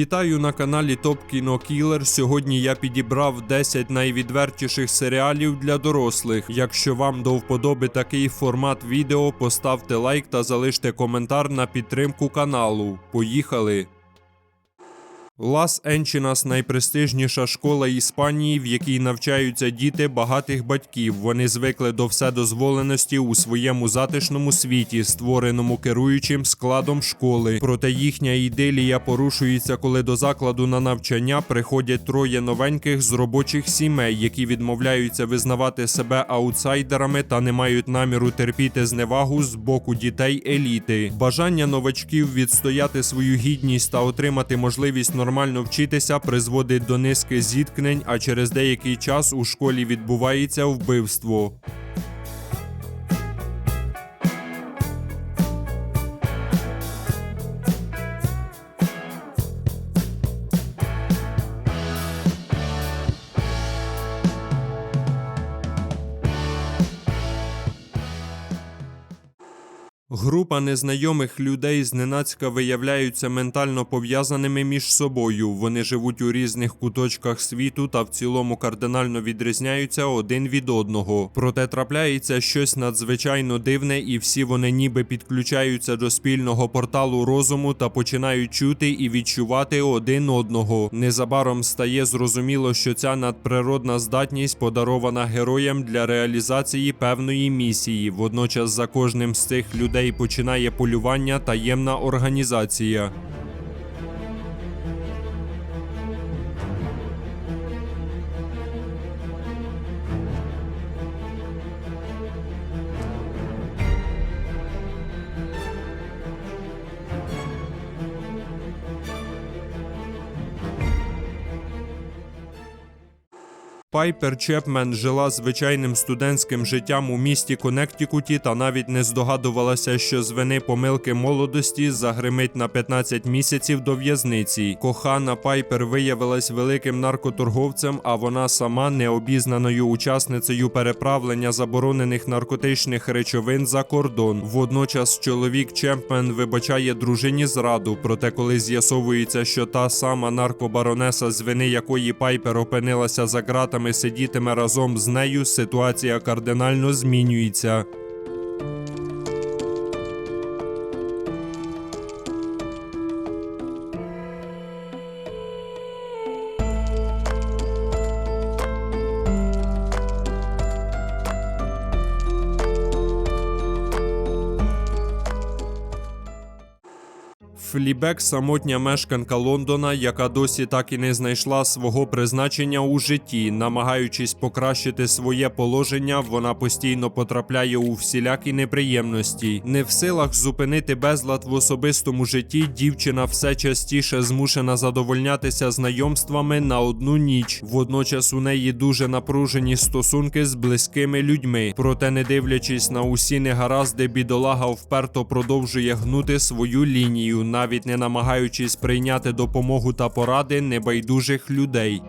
Вітаю на каналі Топ Кіно Кілер. Сьогодні я підібрав 10 найвідвертіших серіалів для дорослих. Якщо вам до вподоби такий формат відео, поставте лайк та залиште коментар на підтримку каналу. Поїхали! Лас Енчінас найпрестижніша школа Іспанії, в якій навчаються діти багатих батьків. Вони звикли до вседозволеності у своєму затишному світі, створеному керуючим складом школи. Проте їхня ідилія порушується, коли до закладу на навчання приходять троє новеньких з робочих сімей, які відмовляються визнавати себе аутсайдерами та не мають наміру терпіти зневагу з боку дітей еліти. Бажання новачків відстояти свою гідність та отримати можливість нормально вчитися призводить до низки зіткнень, а через деякий час у школі відбувається вбивство. Група незнайомих людей зненацька виявляються ментально пов'язаними між собою. Вони живуть у різних куточках світу та в цілому кардинально відрізняються один від одного. Проте трапляється щось надзвичайно дивне, і всі вони ніби підключаються до спільного порталу розуму та починають чути і відчувати один одного. Незабаром стає зрозуміло, що ця надприродна здатність подарована героям для реалізації певної місії. Водночас за кожним з цих людей починає полювання таємна організація. Пайпер Чепмен жила звичайним студентським життям у місті Коннектикуті та навіть не здогадувалася, що з вини помилки молодості загримить на 15 місяців до в'язниці. Кохана Пайпер виявилась великим наркоторговцем, а вона сама необізнаною учасницею переправлення заборонених наркотичних речовин за кордон. Водночас чоловік Чемпмен вибачає дружині зраду. Проте, коли з'ясовується, що та сама наркобаронеса, з вини якої Пайпер опинилася за ґратами, сидітиме разом з нею, ситуація кардинально змінюється. Флібек самотня мешканка Лондона, яка досі так і не знайшла свого призначення у житті. Намагаючись покращити своє положення, вона постійно потрапляє у всілякі неприємності. Не в силах зупинити безлад в особистому житті, дівчина все частіше змушена задовольнятися знайомствами на одну ніч. Водночас у неї дуже напружені стосунки з близькими людьми. Проте, не дивлячись на усі негаразди, бідолага вперто продовжує гнути свою лінію навіть не намагаючись прийняти допомогу та поради небайдужих людей.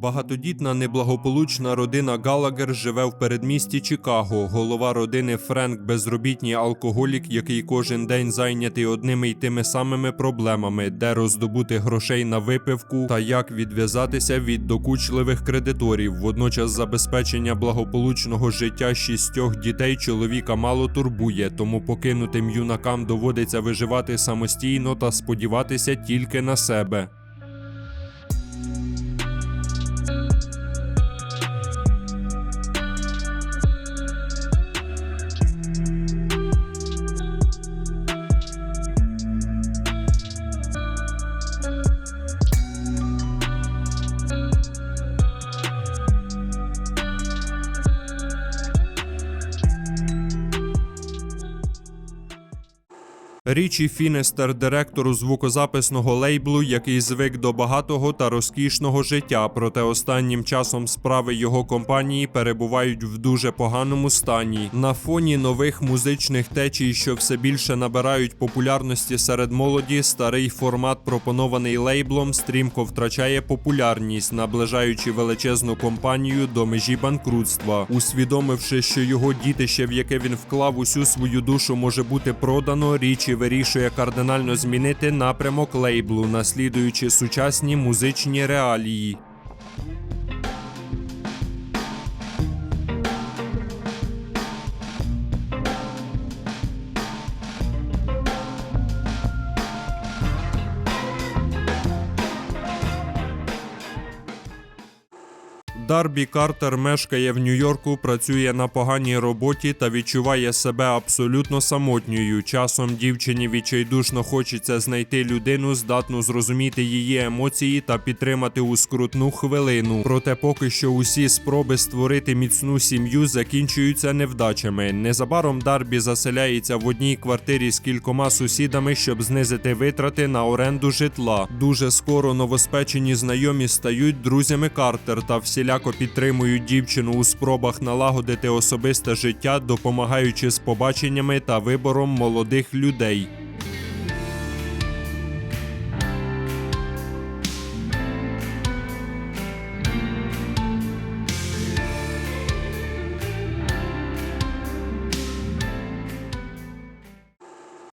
Багатодітна неблагополучна родина Галагер живе в передмісті Чикаго. Голова родини Френк безробітній алкоголік, який кожен день зайнятий одними й тими самими проблемами, де роздобути грошей на випивку та як відв'язатися від докучливих кредиторів. Водночас забезпечення благополучного життя шістьох дітей чоловіка мало турбує, тому покинутим юнакам доводиться виживати самостійно та сподіватися тільки на себе. Річі Фінестер, директору звукозаписного лейблу, який звик до багатого та розкішного життя, проте останнім часом справи його компанії перебувають в дуже поганому стані. На фоні нових музичних течій, що все більше набирають популярності серед молоді, старий формат, пропонований лейблом, стрімко втрачає популярність, наближаючи величезну компанію до межі банкрутства. Усвідомивши, що його дітище, в яке він вклав усю свою душу, може бути продано, річі вирішує кардинально змінити напрямок лейблу, наслідуючи сучасні музичні реалії. Дарбі Картер мешкає в Нью-Йорку, працює на поганій роботі та відчуває себе абсолютно самотньою. Часом дівчині відчайдушно хочеться знайти людину, здатну зрозуміти її емоції та підтримати у скрутну хвилину. Проте поки що усі спроби створити міцну сім'ю закінчуються невдачами. Незабаром Дарбі заселяється в одній квартирі з кількома сусідами, щоб знизити витрати на оренду житла. Дуже скоро новоспечені знайомі стають друзями Картер та всіляко підтримують дівчину у спробах налагодити особисте життя, допомагаючи з побаченнями та вибором молодих людей.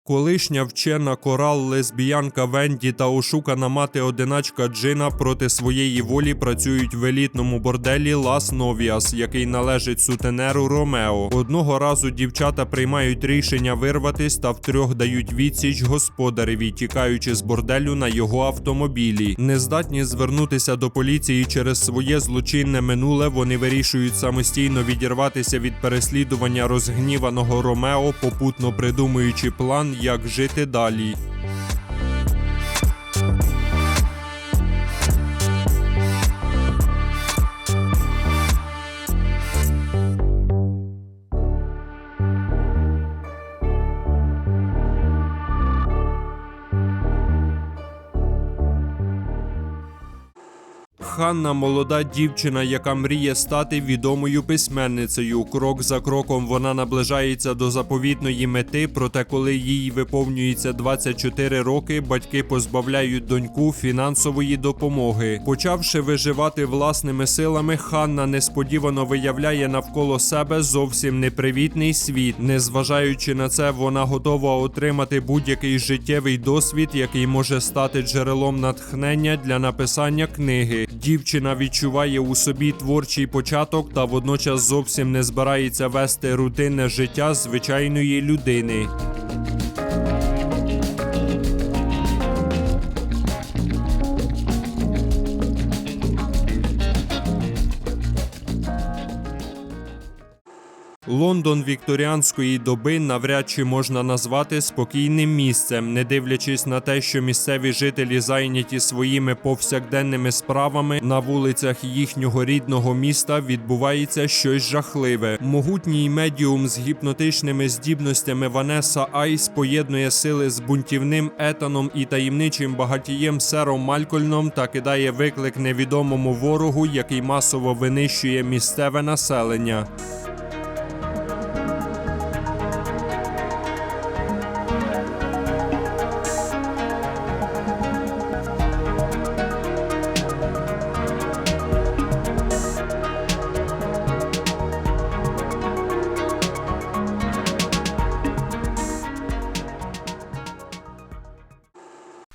Колишня вчена корал, лесбіянка Венді та ошукана мати одиначка Джина проти своєї волі працюють в елітному борделі Лас Новіас, який належить сутенеру Ромео. Одного разу дівчата приймають рішення вирватись та втрьох дають відсіч господареві, тікаючи з борделю на його автомобілі. Нездатні звернутися до поліції через своє злочинне минуле. Вони вирішують самостійно відірватися від переслідування розгніваного Ромео, попутно придумуючи план, як жити далі. Ханна молода дівчина, яка мріє стати відомою письменницею. Крок за кроком вона наближається до заповітної мети. Проте, коли їй виповнюється 24 роки, батьки позбавляють доньку фінансової допомоги. Почавши виживати власними силами, Ханна несподівано виявляє навколо себе зовсім непривітний світ. Незважаючи на це, вона готова отримати будь-який життєвий досвід, який може стати джерелом натхнення для написання книги. Дівчина відчуває у собі творчий початок та водночас зовсім не збирається вести рутинне життя звичайної людини. Лондон вікторіанської доби навряд чи можна назвати спокійним місцем, не дивлячись на те, що місцеві жителі зайняті своїми повсякденними справами на вулицях їхнього рідного міста відбувається щось жахливе. Могутній медіум з гіпнотичними здібностями Ванеса Айс поєднує сили з бунтівним етаном і таємничим багатієм сером Малькольном та кидає виклик невідомому ворогу, який масово винищує місцеве населення.